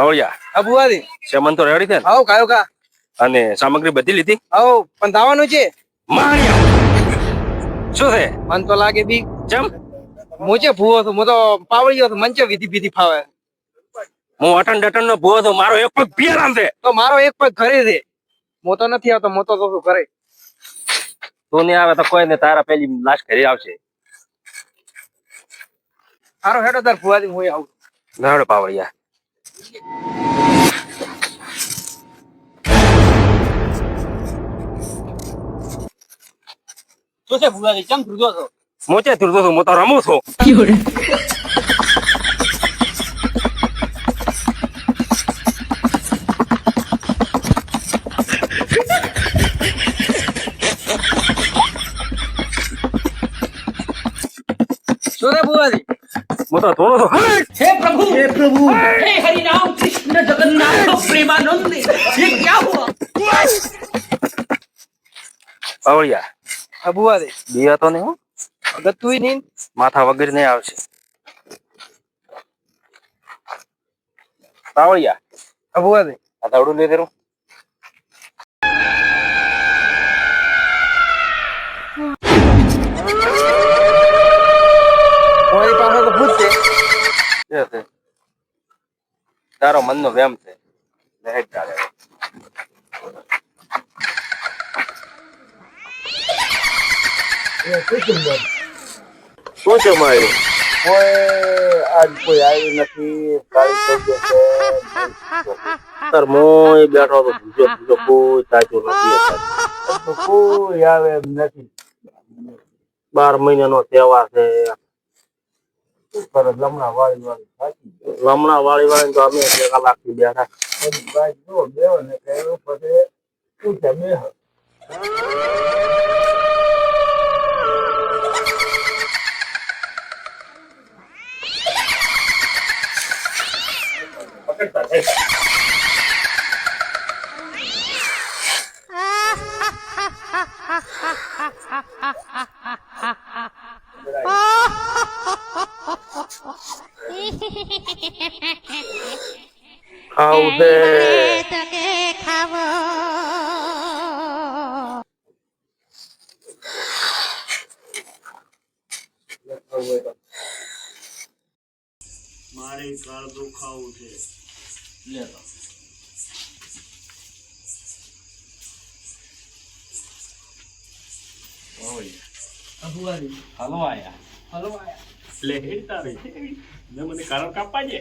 હવળિયા આ બુવાજી સેમન તો રેડી છે ને? આવો કાયો કા. અને સામગ્રી બધી લીધી? આવો પણ ધાવાનું છે. માણ્યા. શું છે? મન તો લાગે બી જેમ? મોચે ભૂવો છું હું તો પાવળીયો છું મંચે વિધિ વિધિ ફાવે. હું અટન ડટન નો ભૂવો તો મારો એક પગ પિયરામ છે. તો મારો એક પગ ઘરે છે. મોતો નથી આવતો મોતો તો શું ઘરે. તું નહીં આવે તો કોઈ ને તારા પેલી લાશ ઘરે આવશે. સારો હેડો તાર ભુવાજી હું આવું નાડ પાવળિયા. શું છે ભુવાજી કેમ ધ્રુજો છો? મોચે ધૂરતો છો હું તો રમું છું. શું છે ભુવાજી હું તો ધોણું છું હટ! हे प्रभु हे प्रभु हे हरि राम कृष्ण जगन्नाथ प्रेमानंद ये क्या हुआ પાવળિયા આ ભુવાજી દિયા તો નહીં હો ગતું નહીં માથા વગર નહીં આવશે પાવળિયા આ ભુવાજી આ દવડું લઈ દેરું મારી તારો મનનો વેમ છે. લહેર ચાલે શું છે મારું? કોઈ આજ કોઈ આવ્યું નથી. કાળી ચૌદસ છે. સર મોય બેઠો તો બીજો બીજો કોઈ તાજું નથી કોઈ આવે એમ નથી. બાર મહિનાનો તહેવાર છે. લમણા વાળી વાળી સાચી લમણા વાળી વાળી તો અમે એટલે કલાકથી બેઠા જો ને પછી શું છે બેહ. ખાવું છે তোকে খাবো મારે કાળ દુખાવું છે ભુવાજી હલો આયા હલો આયા લે તારે મને કારણ કાપવા છે